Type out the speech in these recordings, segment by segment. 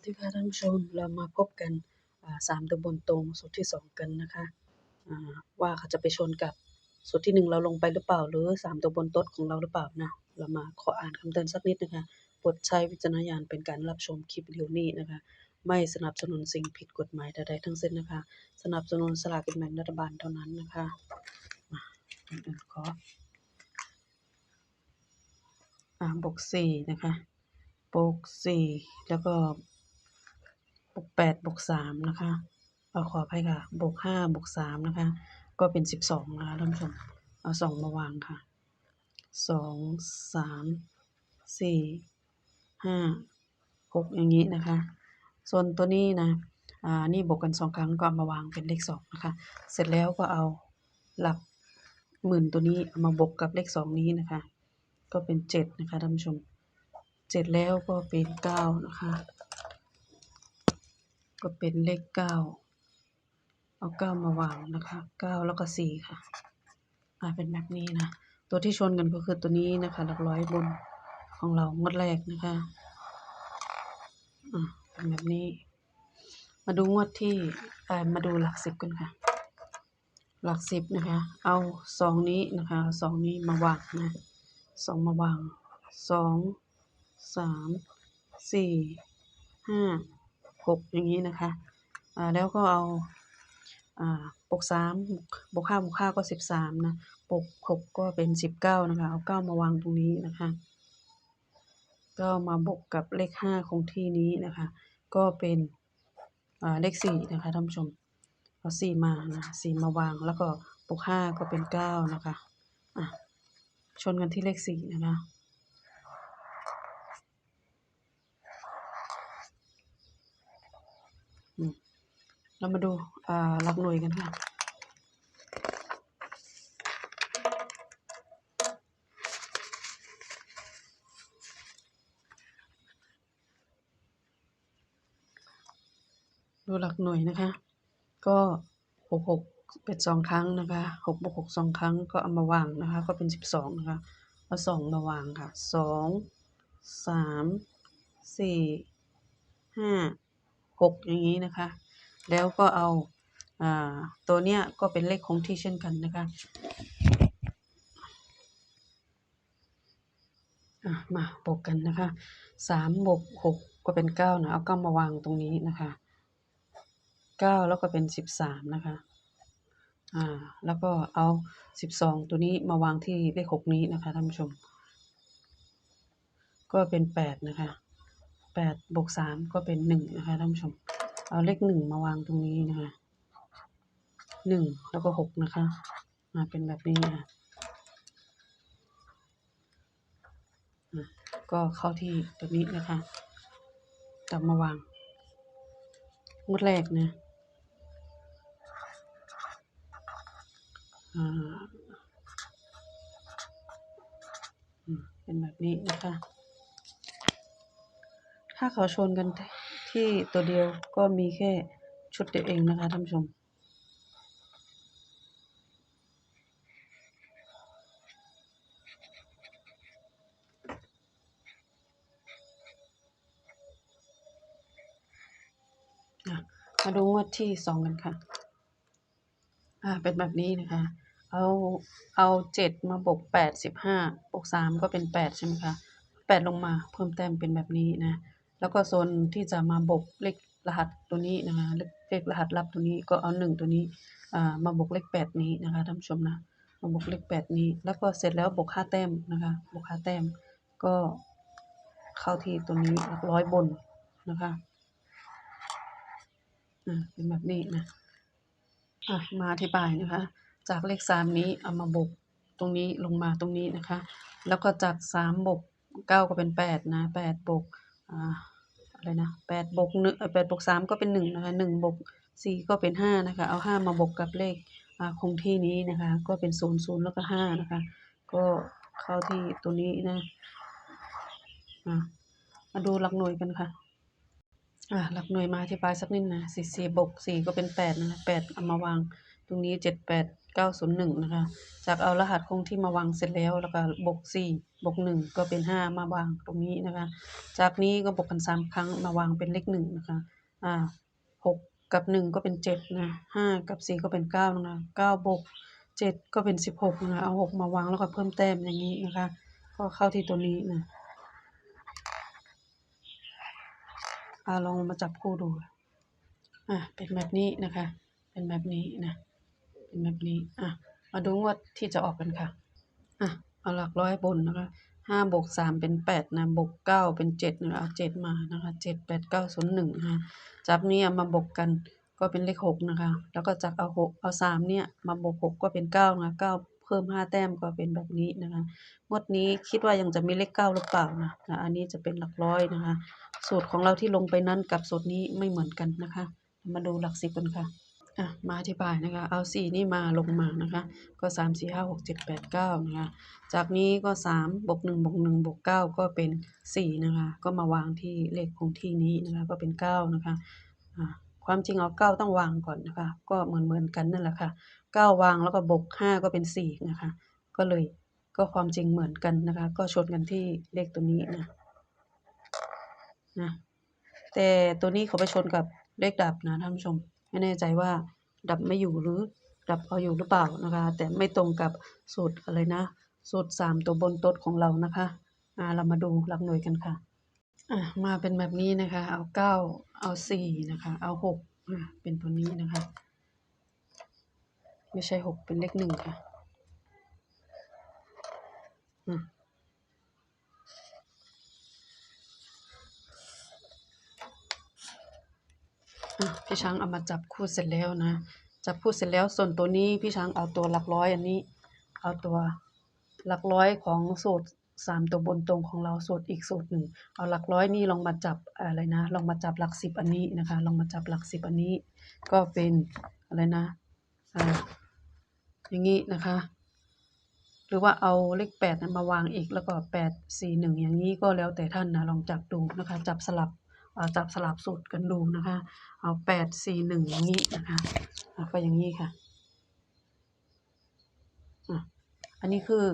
วัสดีค่ะท่านผู้ชมเรามาพบกันสามตัวบนตรงสูตรที่สองกันนะคะว่าเขาจะไปชนกับสูตรที่หนึ่งเราลงไปหรือเปล่า หรือสามตัวบนต๊ดของเราหรือเปล่านะเรามาขออ่านคำเตือนสักนิดนะคะโปรดใช้วิจารณญาณเป็นการรับชมคลิปวิดีโอนี้นะคะ ไม่สนับสนุนสิ่งผิดกฎหมายใดๆทั้งสิ้นนะคะ สนับสนุนสลากกินแบ่งรัฐบาลเท่านั้นนะคะมาขออ่าบวกสี่นะคะบวกสี่แล้วก็ วกแปดบวกสามนะคะเอาขออภัยค่ะ บวกห้าบวกสามนะคะ ก็เป็นสิบสองนะคะท่านผู้ชม เอาสองมาวางค่ะสองสามสี่ห้าหกอย่างนี้นะคะ ส่วนตัวนี้นะอ่านี่บวกกันสองครั้งก็ามาวางเป็นเลขสองนะคะ เสร็จแล้วก็เอาหลักหมื่นตัวนี้มาบวกกับเลขสองนี้นะคะ ก็เป็นเจ็ดนะคะท่านผู้ชมเจ็ดแล้วก็เป็นเก้านะคะ ก็เป็นเลขเก้าเอาเก้ามาวางนะคะเก้าแล้วก็สี่ค่ะอ่าเป็นแบบนี้นะ ตัวที่ชนกันก็คือตัวนี้นะคะ หลักร้อยบนของเรางวดแรกนะคะอ่าเป็นแบบนี้ มาดูงวดที่อ่ามาดูหลักสิบกันค่ะ หลักสิบนะคะ เอาสองนี้นะคะสองนี้มาวางนะสองมาวางสองสามสี่ห้า หกอย่างนี้นะคะอ่าแล้วก็เอาอ่าบวกสามบวกห้าบวกห้าก็สิบสามนะบวกหกก็เป็นสิบเก้านะคะ เอาเก้ามาวางตรงนี้นะคะ ก็มาบวกกับเลขห้าคงที่นี้นะคะ ก็เป็นอ่าเลขสี่นะคะท่านผู้ชมเอาสี่มานะสี่มาวางแล้วก็บวกห้าก็เป็นเก้านะคะ อะ ชนกันที่เลขสี่นะคะ อืม เรามาดูหลักหน่วยกันค่ะดูหลักหน่วยนะคะ ก็หกหกเป็นสองครั้งนะคะหกบวกหกสองครั้งก็เอามาวางนะคะ ก็เป็นสิบสองนะคะเอาสองมาวางค่ะสองสามสี่ห้า หกอย่างนี้นะคะ แล้วก็เอาอตัวเนี้ยก็เป็นเลขคงที่เช่นกันนะคะะมาบวกกันนะคะสามบวกหกก็เป็นเก้านะเอาเก้ามาวางตรงนี้นะคะเก้าแล้วก็เป็นสิบสามนะคะอ่าแล้วก็เอาสิบสองตัวนี้มาวางที่เลขหกนี้นะคะท่านผู้ชม ก็เป็นแปดนะคะ แปดบวกสามก็เป็นหนึ่งนะคะท่านผู้ชม เอาเลขหนึ่งมาวางตรงนี้นะคะหนึ่งแล้วก็หกนะคะ มาเป็นแบบนี้นะคะอะก็เข้าที่ตัวนี้นะคะกลับมาวางงวดแรกนะอ่าอืมเป็นแบบนี้นะคะ ถ้าเขาชนกันที่ตัวเดียวก็มีแค่ชุดเดียวเองนะคะท่านผู้ชม มาดูงวดที่สองกันค่ะ อ่า เป็นแบบนี้นะคะ เอาเอาเจ็ดมาบวกแปดสิบห้าบวกสามก็เป็นแปดใช่ไหมคะแปดลงมาเพิ่มแต้มเป็นแบบนี้นะ แล้วก็โซนที่จะมาบวกเลขรหัสตัวนี้นะคะเลขเลขรหัสลับตัวนี้ก็เอาหนึ่งตัวนี้อ่ามาบวกเลขแปดนี้นะคะท่านผู้ชมนะมาบวกเลขแปดนี้ แล้วก็เสร็จแล้วบวกห้าแต้มนะคะบวกห้าแต้มก็เข้าที่ตัวนี้หลักร้อยบนนะคะอ่าเป็นแบบนี้นะอะมาอธิบายนะคะ จากเลขสามนี้เอามาบวกตรงนี้ลงมาตรงนี้นะคะ แล้วก็จากสามบวกเก้าก็เป็นแปดนะแปดบวก อะไรนะแปดบวกหนึ่งแปดบวกสามก็เป็นหนึ่งนะคะหนึ่งบวกสี่ก็เป็นห้านะคะ เอาห้ามาบวกกับเลขคงที่นี้นะคะ ก็เป็นศูนย์ศูนย์แล้วก็ห้านะคะ ก็เข้าที่ตัวนี้นะะมาดูหลักหน่วยกันค่ะอ่าหลักหน่วยมาอธิบายสักนิดนะสี่สี่บวกสี่ก็เป็นแปดนะแปดเอามาวาง ตรงนี้เจ็ดแปด ก้าศูนย์หนึ่งนะคะ จากเอารหัสคงที่มาวางเสร็จแล้วแล้วก็บวกสี่บวกหนึ่งก็เป็นห้ามาวางตรงนี้นะคะ จากนี้ก็บวกกันสามครั้งมาวางเป็นเลขหนึ่งนะคะ อ่าหกกับหนึ่งก็เป็นเจ็ดนะห้ากับสี่ก็เป็นเก้านะคะเก้าบวกเจ็ดก็เป็นสิบหกนะคะเอาหกมาวางแล้วก็เพิ่มแต้มอย่างนี้นะคะ ก็เข้าที่ตัวนี้นะอ่าลองมาจับคู่ดู อะเป็นแบบนี้นะคะ เป็นแบบนี้นะ เป็นแบบนี้ อะ มาดูงวดที่จะออกกันค่ะ อะ เอาหลักร้อยบนนะคะห้าบวกสามเป็นแปดนะ บวกเก้าเป็นเจ็ดนะเอาเจ็ดมานะคะเจ็ดแปดเก้าศูนย์หนึ่งนะคะจากนี้มาบวกกันก็เป็นเลขหกนะคะ แล้วก็จากเอาหกเอาสามเนี่ยมาบวกหกก็เป็นเก้านะคะเก้าเพิ่มห้าแต้มก็เป็นแบบนี้นะคะงวดนี้คิดว่ายังจะมีเลขเก้าหรือเปล่านะนะอันนี้จะเป็นหลักร้อยนะคะ สูตรของเราที่ลงไปนั้นกับสูตรนี้ไม่เหมือนกันนะคะ มาดูหลักสิบกันค่ะ อะมาอธิบายนะคะ เอาสี่นี่มาลงมานะคะ ก็สามสี่ห้าหกเจ็ดแปดเก้านะคะ จากนี้ก็สามบวกหนึ่งบวกหนึ่งบวกเก้าก็เป็นสี่นะคะ ก็มาวางที่เลขคงที่นี้นะคะ ก็เป็นเก้านะคะอ่าความจริงเอาเก้าต้องวางก่อนนะคะ ก็เหมือนเหมือนกันนั่นแหละค่ะเก้าวางแล้วก็บวกห้าก็เป็นสี่นะคะ ก็เลยก็ความจริงเหมือนกันนะคะ ก็ชนกันที่เลขตัวนี้นะนะแต่ตัวนี้เขาไปชนกับเลขดับนะท่านผู้ชม ไม่แน่ใจว่าดับไม่อยู่หรือดับเอาอยู่หรือเปล่านะคะ แต่ไม่ตรงกับสูตรอะไรนะ สูตรสามตัวบนโต๊ดของเรานะคะอ่าเรามาดูหลักหน่วยกันค่ะอะมาเป็นแบบนี้นะคะ เอาเก้าเอาสี่นะคะ เอาหกอะเป็นตัวนี้นะคะ ไม่ใช่หกเป็นเลขหนึ่งค่ะ อืม พี่ช้างเอามาจับคู่เสร็จแล้วนะ จับคู่เสร็จแล้วส่วนตัวนี้พี่ช้างเอาตัวหลักร้อยอันนี้ เอาตัวหลักร้อยของสูตรสามตัวบนตรงของเราสูตรอีกสูตรหนึ่ง เอาหลักร้อยนี่ลองมาจับอะไรนะ ลองมาจับหลักสิบอันนี้นะคะ ลองมาจับหลักสิบอันนี้ ก็เป็นอะไรนะอ่าอย่างนี้นะคะ หรือว่าเอาเลขแปดมาวางอีกแล้วก็แปดสี่หนึ่งอย่างนี้ก็แล้วแต่ท่านนะลองจับดูนะคะ จับสลับ จับสลับสูตรกันดูนะคะ เอาแปดสี่หนึ่งอย่างนี้นะคะอะก็อย่างนี้ค่ะอะ อันนี้คือ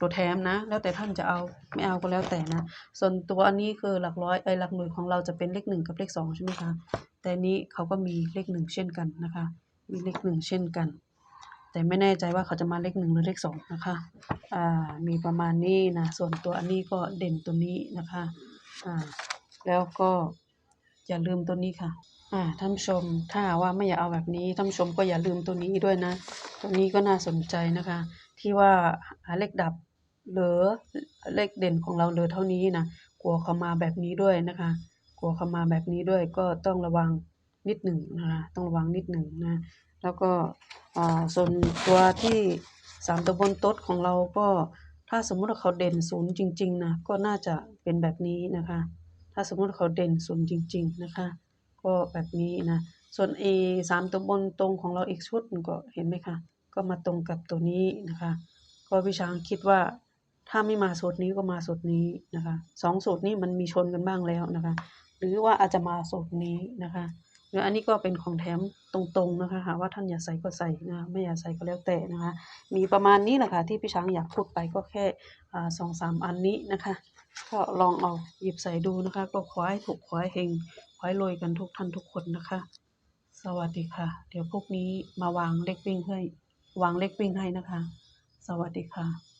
ตัวแถมนะ แล้วแต่ท่านจะเอาไม่เอาก็แล้วแต่นะ ส่วนตัวอันนี้คือหลักร้อยไอ้หลักหน่วยของเราจะเป็นเลขหนึ่งกับเลขสองใช่ไหมคะแต่อันนี้เขาก็มีเลขหนึ่งเช่นกันนะคะ มีเลขหนึ่งเช่นกัน แต่ไม่แน่ใจว่าเขาจะมาเลขหนึ่งหรือเลขสองนะคะอ่ามีประมาณนี้นะ ส่วนตัวอันนี้ก็เด่นตัวนี้นะคะอ่าแล้วก็ อย่าลืมตัวนี้ค่ะ อ่าท่านผู้ชมถ้าว่าไม่อยากเอาแบบนี้ท่านผู้ชมก็อย่าลืมตัวนี้ด้วยนะ ตัวนี้ก็น่าสนใจนะคะ ที่ว่าหาเลขดับเหลือเลขเด่นของเราเหลือเท่านี้นะกลัวเขามาแบบนี้ด้วยนะคะ กลัวเขามาแบบนี้ด้วยก็ต้องระวังนิดหนึ่งนะคะต้องระวังนิดหนึ่งนะแล้วก็ส่วนตัวที่สามตัวบนโต๊ดของเราก็ถ้าสมมุติว่าเขาเด่นศูนย์จริง ๆนะก็น่าจะเป็นแบบนี้นะคะ ถ้าสมมุติเขาเด่นศูนย์จริง ๆ นะคะ ก็แบบนี้นะ ส่วน A สามตัวบนตรงของเราอีกชุดหนึ่งก็เห็นไหมคะ ก็มาตรงกับตัวนี้นะคะ ก็พี่ช้างคิดว่าถ้าไม่มาสูตรนี้ก็มาสูตรนี้นะคะสองสูตรนี้มันมีชนกันบ้างแล้วนะคะ หรือว่าอาจจะมาสูตรนี้นะคะหรืออันนี้ก็เป็นของแถมตรงๆนะคะหาว่าท่านอยากใส่ก็ใส่นะไม่อยากใส่ก็แล้วแต่นะคะ มีประมาณนี้แหละค่ะที่พี่ช้างอยากพูดไปก็แค่อ่าสองสามอันนี้นะคะ ก็ลองเอาหยิบใส่ดูนะคะ ก็ขวายถูกขวายเฮงขอให้รวยกันทุกท่านทุกคนนะคะ สวัสดีค่ะ เดี๋ยวพวกนี้มาวางเล็กวิ่งให้วางเล็กวิ่งให้นะคะ สวัสดีค่ะ